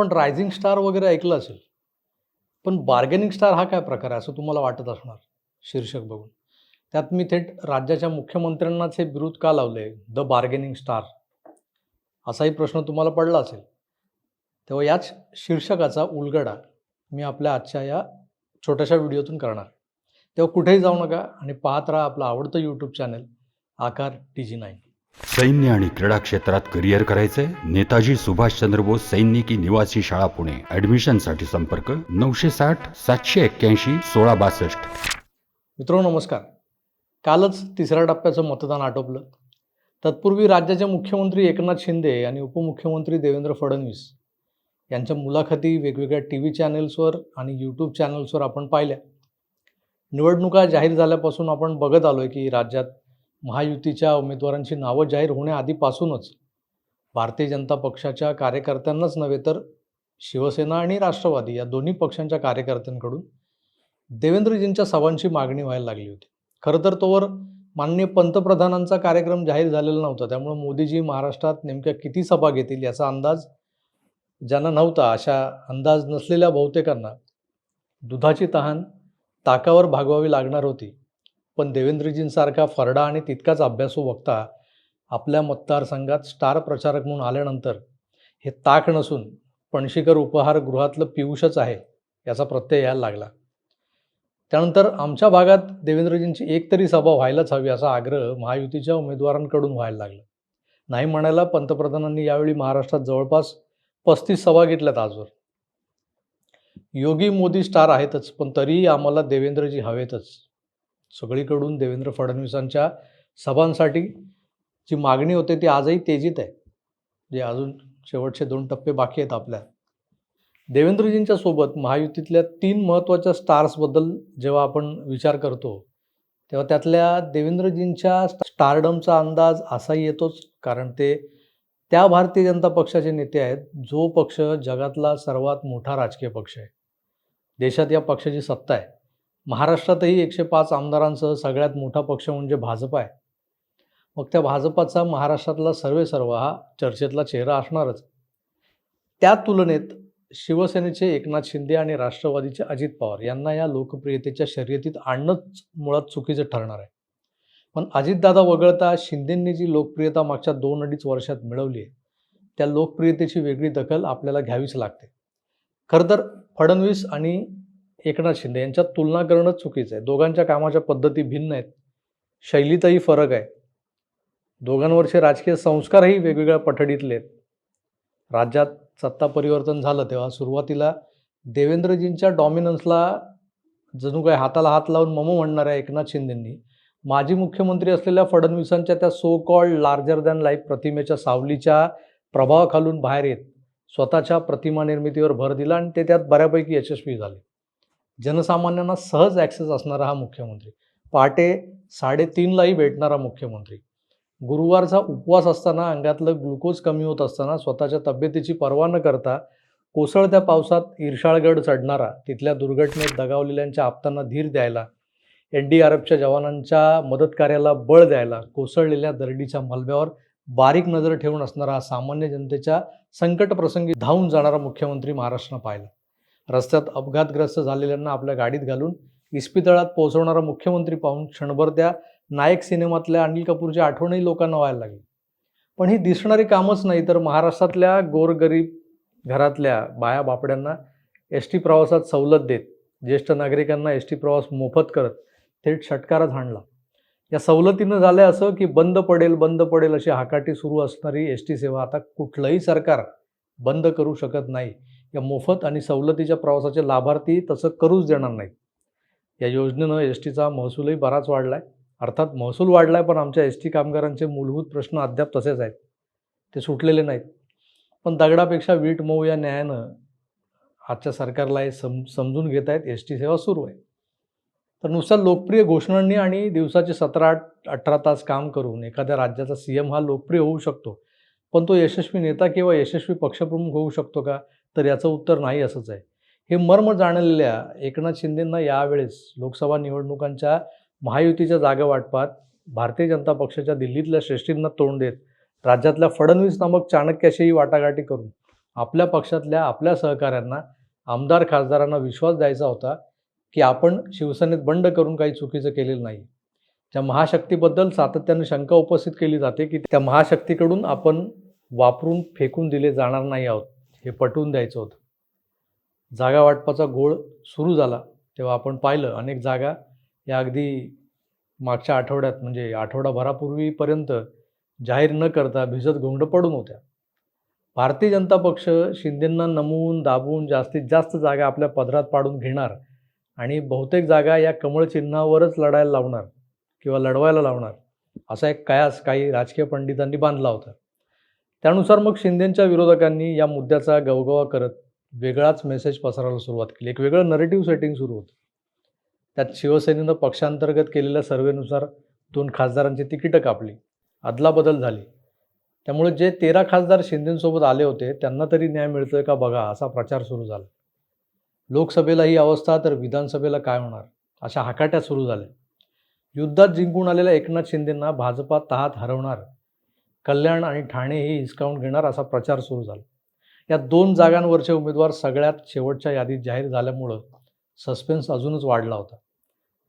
आपण rising star वगैरे ऐकलं असेल पण बार्गेनिंग स्टार हा काय प्रकार आहे असं तुम्हाला वाटत असणार? शीर्षक बघून. त्यात मी थेट राज्याच्या मुख्यमंत्र्यांनाच हे विरोध का लावले? द बार्गेनिंग स्टार असाही प्रश्न तुम्हाला पडला असेल. तेव्हा याच शीर्षकाचा उलगडा मी आपल्या आजच्या या छोट्याशा व्हिडिओतून करणार. तेव्हा कुठेही जाऊ नका आणि पाहत राहा आपलं आवडतं YouTube channel Aakar T G nine सैन्य आणि क्रीडा क्षेत्रात करिअर करायचंय. नेताजी सुभाषचंद्र बोस सैनिकी निवासी शाळा पुणे. ऍडमिशनसाठी संपर्क नऊशे साठ सातशे एक्क्याऐंशी सोळा बासष्ट. मित्रो नमस्कार. कालच तिसऱ्या टप्प्याचं मतदान आटोपलं. तत्पूर्वी राज्याचे मुख्यमंत्री एकनाथ शिंदे आणि उपमुख्यमंत्री देवेंद्र फडणवीस यांच्या मुलाखती वेगवेगळ्या टी व्ही चॅनेल्सवर आणि यूट्यूब चॅनल्सवर आपण पाहिल्या. निवडणुका जाहीर झाल्यापासून आपण बघत आलो आहे की राज्यात महायुतीच्या उमेदवारांची नावं जाहीर होण्याआधीपासूनच भारतीय जनता पक्षाच्या कार्यकर्त्यांनाच नव्हे तर शिवसेना आणि राष्ट्रवादी या दोन्ही पक्षांच्या कार्यकर्त्यांकडून देवेंद्रजींच्या सभांची मागणी व्हायला लागली होती. खरं तर तोवर माननीय पंतप्रधानांचा कार्यक्रम जाहीर झालेला नव्हता. त्यामुळे मोदीजी महाराष्ट्रात नेमक्या किती सभा घेतील याचा अंदाज ज्यांना नव्हता अशा अंदाज नसलेल्या बहुतेकांना दुधाची तहान ताकावर भागवावी लागणार होती. पण देवेंद्रजींसारखा फरडा आणि तितकाच अभ्यासू वक्ता आपल्या मतदारसंघात स्टार प्रचारक म्हणून आल्यानंतर हे ताक नसून पणशीकर उपहारगृहातलं पियुषच आहे याचा प्रत्यय यायला लागला. त्यानंतर आमच्या भागात देवेंद्रजींची एक तरी सभा व्हायलाच हवी असा आग्रह महायुतीच्या उमेदवारांकडून व्हायला लागला. नाही म्हणायला पंतप्रधानांनी यावेळी महाराष्ट्रात जवळपास पस्तीस सभा घेतल्यात आजवर. योगी मोदी स्टार आहेतच पण तरीही आम्हाला देवेंद्रजी हवेतच. सगळीकडून देवेंद्र फडणवीसांच्या सभांसाठी जी मागणी होते ती आजही तेजीत आहे. जे अजून शेवटचे दोन टप्पे बाकी आहेत आपल्या. देवेंद्रजींच्या सोबत महायुतीतल्या तीन महत्त्वाच्या स्टार्सबद्दल जेव्हा आपण विचार करतो तेव्हा त्यातल्या देवेंद्रजींच्या स्टारडमचा अंदाज असाही येतोच कारण ते त्या भारतीय जनता पक्षाचे नेते आहेत जो पक्ष जगातला सर्वात मोठा राजकीय पक्ष आहे. देशात या पक्षाची सत्ता आहे. महाराष्ट्रातही एकशे पाच आमदारांसह सगळ्यात मोठा पक्ष म्हणजे भाजप आहे. मग त्या भाजपाचा महाराष्ट्रातला सर्वे सर्व हा चर्चेतला चेहरा असणारच. त्या तुलनेत शिवसेनेचे एकनाथ शिंदे आणि राष्ट्रवादीचे अजित पवार यांना या लोकप्रियतेच्या शर्यतीत आणणंच मुळात चुकीचं ठरणार आहे. पण अजितदादा वगळता शिंदेंनी जी लोकप्रियता मागच्या दोन अडीच वर्षात मिळवली आहे त्या लोकप्रियतेची वेगळी दखल आपल्याला घ्यावीच लागते. खरं तर फडणवीस आणि एकनाथ शिंदे यांच्यात तुलना करणं चुकीचं आहे. दोघांच्या कामाच्या पद्धती भिन्न आहेत. शैलीतही फरक आहे. दोघांवरचे राजकीय संस्कारही वेगवेगळ्या पठडीतले आहेत. राज्यात सत्ता परिवर्तन झालं तेव्हा सुरुवातीला देवेंद्रजींच्या डॉमिनन्सला जणू काय हाताला हात लावून ममो म्हणणाऱ्या एकनाथ शिंदेंनी माजी मुख्यमंत्री असलेल्या फडणवीसांच्या त्या so called larger than life प्रतिमेच्या सावलीच्या प्रभावाखालून बाहेर येत स्वतःच्या प्रतिमा निर्मितीवर भर दिला आणि ते त्यात बऱ्यापैकी यशस्वी झाले. जनसामान्यांना सहज ॲक्सेस असणारा हा मुख्यमंत्री. पहाटे साडेतीनलाही भेटणारा मुख्यमंत्री. गुरुवारचा उपवास असताना अंगातलं ग्लुकोज कमी होत असताना स्वतःच्या तब्येतीची पर्वा न करता कोसळत्या पावसात ईर्षाळगड चढणारा तिथल्या दुर्घटनेत दगावलेल्यांच्या आप्तांना धीर द्यायला एन डी आर एफच्या जवानांच्या मदत कार्याला बळ द्यायला कोसळलेल्या दरडीच्या मलब्यावर बारीक नजर ठेवून असणारा हा सामान्य जनतेच्या संकटप्रसंगी धावून जाणारा मुख्यमंत्री महाराष्ट्रानं पाहिला. रस्त्यात अपघातग्रस्त झालेल्यांना आपल्या गाडीत घालून इस्पितळात पोहोचवणारा मुख्यमंत्री पाहून क्षणभर त्या नायक सिनेमातल्या अनिल कपूरची आठवणही लोकांना व्हायला लागली. पण ही दिसणारी कामच नाही तर महाराष्ट्रातल्या गोरगरीब घरातल्या बाया बापड्यांना एस टी प्रवासात सवलत देत ज्येष्ठ नागरिकांना एस टी प्रवास मोफत करत थेट षटकारात हाणला. या सवलतीनं झालं असं की बंद पडेल बंद पडेल अशी हाकाटी सुरू असणारी एस टी सेवा आता कुठलंही सरकार बंद करू शकत नाही. या मोफत आणि सवलतीच्या प्रवासाचे लाभार्थी तसं करूच देणार नाहीत. या योजनेनं एस टीचा महसूलही बराच वाढला आहे अर्थात महसूल वाढला आहे पण आमच्या एस टी कामगारांचे मूलभूत प्रश्न अद्याप तसेच आहेत. ते सुटलेले नाहीत. पण दगडापेक्षा वीट मऊ या न्यायानं आजच्या सरकारला हे सम समजून घेत आहेत एस टी सेवा सुरू आहे. तर नुसत्या लोकप्रिय घोषणांनी आणि दिवसाचे सतरा आठ अठरा तास काम करून एखाद्या राज्याचा सी एम हा लोकप्रिय होऊ शकतो. पण तो यशस्वी नेता किंवा यशस्वी पक्षप्रमुख होऊ शकतो का? तर याचं उत्तर नाही असंच आहे. हे मर्म जाणलेल्या एकनाथ शिंदेंना यावेळेस लोकसभा निवडणुकांच्या महायुतीच्या जागा वाटपात भारतीय जनता पक्षाच्या दिल्लीतल्या श्रेष्ठींना तोंड देत राज्यातल्या फडणवीस नामक चाणक्याशीही वाटाघाटी करून आपल्या पक्षातल्या आपल्या सहकाऱ्यांना आमदार खासदारांना विश्वास द्यायचा होता की आपण शिवसेनेत बंड करून काही चुकीचं केलेलं नाही. त्या महाशक्तीबद्दल सातत्याने शंका उपस्थित केली जाते की त्या महाशक्तीकडून आपण वापरून फेकून दिले जाणार नाही आहोत. हे पटवून द्यायचं होतं. जागा वाटपाचा गोळ सुरू झाला तेव्हा आपण पाहिलं अनेक जागा या अगदी मागच्या आठवड्यात म्हणजे आठवडाभरापूर्वीपर्यंत जाहीर न करता भिजत गोंगडं पडून होत्या. भारतीय जनता पक्ष शिंदेंना नमवून दाबून जास्तीत जास्त जागा आपल्या पदरात पाडून घेणार आणि बहुतेक जागा या कमळ चिन्हावरच लढायला लावणार किंवा लढवायला लावणार असा एक कयास काही राजकीय पंडितांनी बांधला होता. त्यानुसार मग शिंदेंच्या विरोधकांनी या मुद्द्याचा गवगवा करत वेगळाच मेसेज पसरायला सुरुवात केली. एक वेगळं नरेटिव्ह सेटिंग सुरू होतं. त्यात शिवसेनेनं पक्षांतर्गत केलेल्या सर्वेनुसार दोन खासदारांची तिकीटं कापली. अदलाबदल झाली. त्यामुळे जे तेरा खासदार शिंदेंसोबत आले होते त्यांना तरी न्याय मिळतोय का बघा असा प्रचार सुरू झाला. लोकसभेला ही अवस्था तर विधानसभेला काय होणार? अशा हाकाट्या सुरू झाल्या. युद्धात जिंकून आलेल्या एकनाथ शिंदेंना भाजपा तहात हरवणार कल्याण आणि ठाणे हे हिसकावून घेणार असा प्रचार सुरू झाला. या दोन जागांवरचे उमेदवार सगळ्यात शेवटच्या यादीत जाहीर झाल्यामुळं सस्पेन्स अजूनच वाढला होता.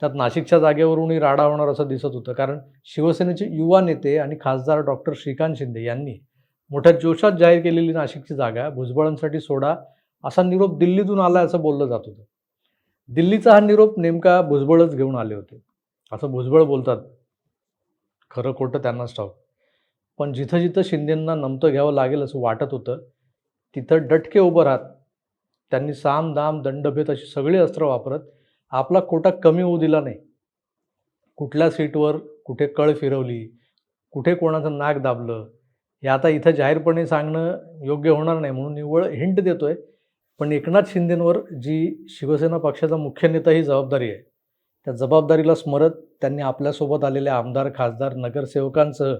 त्यात नाशिकच्या जागेवरूनही राडा होणार असं दिसत होतं कारण शिवसेनेचे युवा नेते आणि खासदार डॉक्टर श्रीकांत शिंदे यांनी मोठ्या जोशात जाहीर केलेली नाशिकची जागा भुजबळांसाठी सोडा असा निरोप दिल्लीतून आला असं बोललं जात होतं. दिल्लीचा हा निरोप नेमका भुजबळच घेऊन आले होते. असं भुजबळ बोलतात. खरं खोटं त्यांनाच ठाऊक पण जिथं जिथं शिंदेंना नमतं घ्यावं लागेल असं वाटत होतं तिथं डटके उभं राहत त्यांनी साम दाम दंडभेद अशी सगळी अस्त्र वापरत आपला कोटा कमी होऊ दिला नाही. कुठल्या सीटवर कुठे कळ फिरवली कुठे कोणाचं नाक दाबलं हे आता इथं जाहीरपणे सांगणं योग्य होणार नाही म्हणून निव्वळ हिंट देतोय पण एकनाथ शिंदेंवर जी शिवसेना पक्षाचा मुख्य नेता ही जबाबदारी आहे. त्या जबाबदारीला स्मरत त्यांनी आपल्यासोबत आलेल्या आमदार खासदार नगरसेवकांसह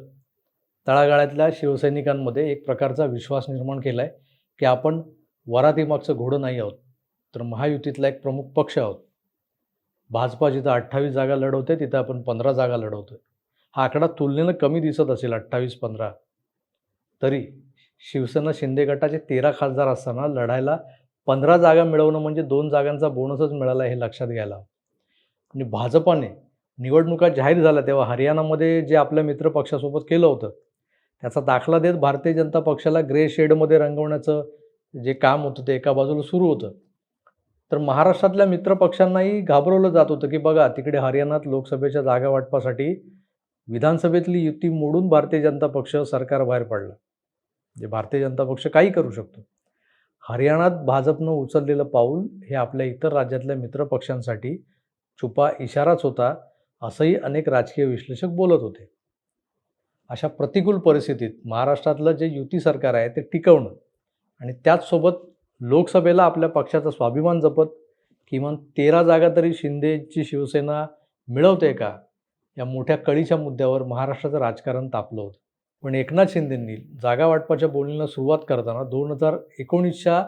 तळागाळातल्या शिवसैनिकांमध्ये एक प्रकारचा विश्वास निर्माण केला आहे की आपण वरातीमागचं घोडं नाही आहोत तर महायुतीतला एक प्रमुख पक्ष आहोत. भाजपा जिथं अठ्ठावीस जागा लढवते तिथं आपण पंधरा जागा लढवतोय. हा आकडा तुलनेनं कमी दिसत असेल अठ्ठावीस पंधरा. तरी शिवसेना शिंदे गटाचे तेरा खासदार असताना लढायला पंधरा जागा मिळवणं म्हणजे दोन जागांचा बोनसच मिळाला हे लक्षात घ्यायला आणि भाजपाने निवडणुका जाहीर झाल्या तेव्हा हरियाणामध्ये जे आपल्या मित्र पक्षासोबत केलं होतं त्याचा दाखला देत भारतीय जनता पक्षाला ग्रे शेडमध्ये रंगवण्याचं जे काम होतं ते एका बाजूला सुरू होतं. तर महाराष्ट्रातल्या मित्रपक्षांनाही घाबरवलं जात होतं की बघा तिकडे हरियाणात लोकसभेच्या जागा वाटपासाठी विधानसभेतली युती मोडून भारतीय जनता पक्ष सरकार बाहेर पडला. जे भारतीय जनता पक्ष काही करू शकतो. हरियाणात भाजपनं उचललेलं पाऊल हे आपल्या इतर राज्यातल्या मित्र पक्षांसाठी छुपा इशाराच होता असंही अनेक राजकीय विश्लेषक बोलत होते. अशा प्रतिकूल परिस्थितीत महाराष्ट्रातलं जे युती सरकार आहे ते टिकवणं आणि त्याचसोबत लोकसभेला आपल्या पक्षाचा स्वाभिमान जपत किमान तेरा जागा तरी शिंदेची शिवसेना मिळवते का? या मोठ्या कळीच्या मुद्द्यावर महाराष्ट्राचं राजकारण तापलं होतं. पण एकनाथ शिंदेंनी जागा वाटपाच्या बोलणीला सुरुवात करताना दोन हजार एकोणीसच्या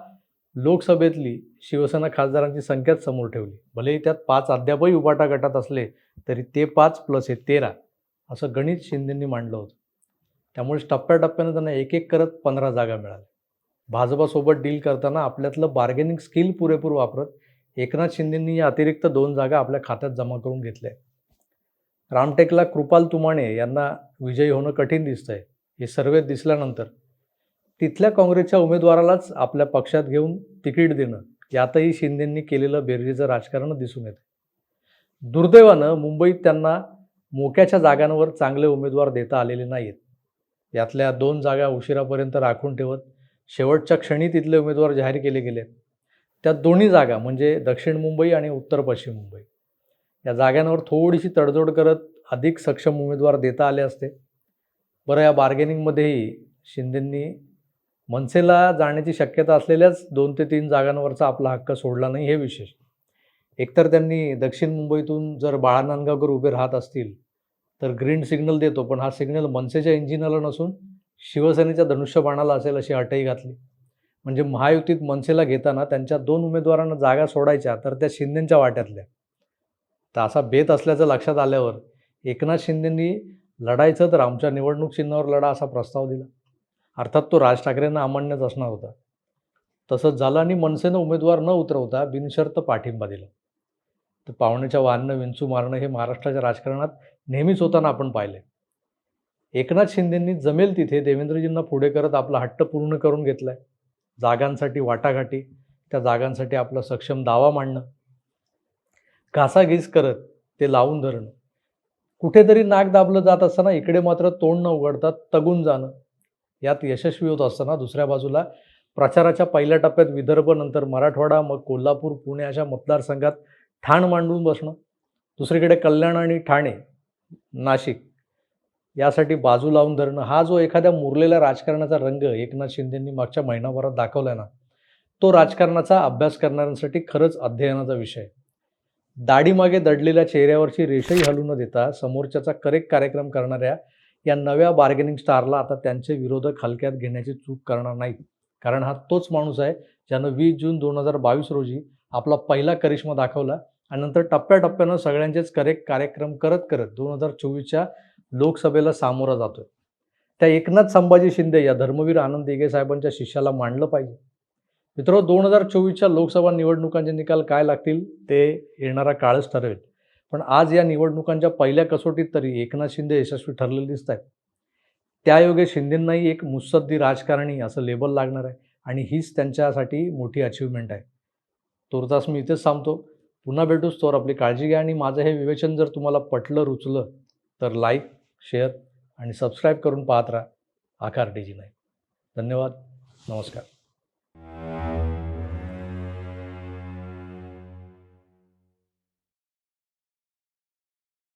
लोकसभेतली शिवसेना खासदारांची संख्याच समोर ठेवली. भलेही त्यात पाच अद्यापही उबाटा गटात असले तरी ते पाच प्लस हे तेरा असं गणित शिंदेंनी मांडलं होतं. त्यामुळे टप्प्याटप्प्यानं त्यांना एक एक करत पंधरा जागा मिळाल्या. भाजपासोबत डील करताना आपल्यातलं बार्गेनिंग स्किल पुरेपूर वापरत एकनाथ शिंदेंनी या अतिरिक्त दोन जागा आपल्या खात्यात जमा करून घेतल्या. रामटेकला कृपाल तुमाणे यांना विजयी होणं कठीण दिसतंय हे सर्वेत दिसल्यानंतर. तिथल्या काँग्रेसच्या उमेदवारालाच आपल्या पक्षात घेऊन तिकीट देणं यातही शिंदेंनी केलेलं बेरजेचं राजकारण दिसून येतं दुर्दैवानं मुंबईत त्यांना मोक्याच्या जागांवर चांगले उमेदवार देता आलेले नाहीत. यातल्या दोन जागा उशिरापर्यंत राखून ठेवत शेवटच्या क्षणी तिथले उमेदवार जाहीर केले गेले त्या दोन्ही जागा म्हणजे दक्षिण मुंबई आणि उत्तर पश्चिम मुंबई. या जागांवर थोडीशी तडजोड करत अधिक सक्षम उमेदवार देता आले असते. बरं या बार्गेनिंगमध्येही शिंदेंनी मनसेला जाण्याची शक्यता असलेल्याच दोन ते तीन जागांवरचा आपला हक्क सोडला नाही हे विशेष. एकतर त्यांनी दक्षिण मुंबईतून जर बाळानांदगावकर उभे राहत असतील तर ग्रीन सिग्नल देतो पण हा सिग्नल मनसेच्या इंजिनाला नसून शिवसेनेच्या धनुष्यबाणाला असेल अशी अटही घातली. म्हणजे महायुतीत मनसेला घेताना त्यांच्या दोन उमेदवारांना जागा सोडायच्या तर त्या शिंदेंच्या वाट्यातल्या. तर असा बेत असल्याचं लक्षात आल्यावर एकनाथ शिंदेंनी लढायचं तर आमच्या निवडणूक चिन्हावर लढा असा प्रस्ताव दिला. अर्थात तो राज ठाकरेंना अमान्यच असणार होता. तसंच झालं आणि मनसेनं उमेदवार न उतरवता बिनशर्त पाठिंबा दिला. तर पाहुण्याच्या वाहनं विंचू मारणं हे महाराष्ट्राच्या राजकारणात नेहमीच होताना आपण पाहिले. एकनाथ शिंदेंनी जमेल तिथे देवेंद्रजींना पुढे करत आपला हट्ट पूर्ण करून घेतलाय. जागांसाठी वाटाघाटी त्या जागांसाठी आपला सक्षम दावा मांडणं. घासाघीस करत ते लावून धरणं. कुठेतरी नाक दाबलं जात असताना इकडे मात्र तोंड न उघडता तगून जाणं. यात यशस्वी होत असताना दुसऱ्या बाजूला प्रचाराच्या पहिल्या टप्प्यात विदर्भ नंतर मराठवाडा मग कोल्हापूर पुणे अशा मतदारसंघात ठाण मांडून बसणं. दुसरीकडे कल्याण आणि ठाणे नाशिक. यासाठी बाजू लावून धरणं. हा जो एखाद्या मुरलेल्या राजकारणाचा रंग एकनाथ शिंदेंनी मागच्या महिनाभरात दाखवलाय ना तो राजकारणाचा अभ्यास करणाऱ्यांसाठी खरंच अध्ययनाचा विषय. दाढीमागे दडलेल्या चेहऱ्यावरची रेषही हलू न देता समोरच्याचा करेक्ट कार्यक्रम करणाऱ्या या नव्या बार्गेनिंग स्टारला आता त्यांचे विरोधक हलक्यात घेण्याची चूक करणार नाहीत. कारण हा तोच माणूस आहे ज्यानं वीस जून दोन हजार बावीस रोजी आपला पहिला करिश्मा दाखवला आणि नंतर टप्प्याटप्प्यानं सगळ्यांचेच करेक्ट कार्यक्रम करत करत दोन हजार चोवीसच्या लोकसभेला सामोरा जातोय. त्या एकनाथ संभाजी शिंदे या धर्मवीर आनंद दिघे साहेबांच्या शिष्याला मांडलं पाहिजे. मित्र दोन हजार चोवीसच्या लोकसभा निवडणुकांचे निकाल काय लागतील ते येणारा काळच ठरवेल पण आज या निवडणुकांच्या पहिल्या कसोटीत तरी एकनाथ शिंदे यशस्वी ठरलेले दिसत आहेत त्यायोगे शिंदेंनाही एक मुत्सद्दी राजकारणी असं लेबल लागणार आहे आणि हीच त्यांच्यासाठी मोठी अचिव्हमेंट आहे. तुर्तास मी इथेच थांबतो. पुन्हा भेटूच तोवर आपली काळजी घ्या आणि माझं हे विवेचन जर तुम्हाला पटलं रुचलं तर लाईक शेअर आणि सबस्क्राईब करून पाहत राहा. आकार डी नाही धन्यवाद. नमस्कार.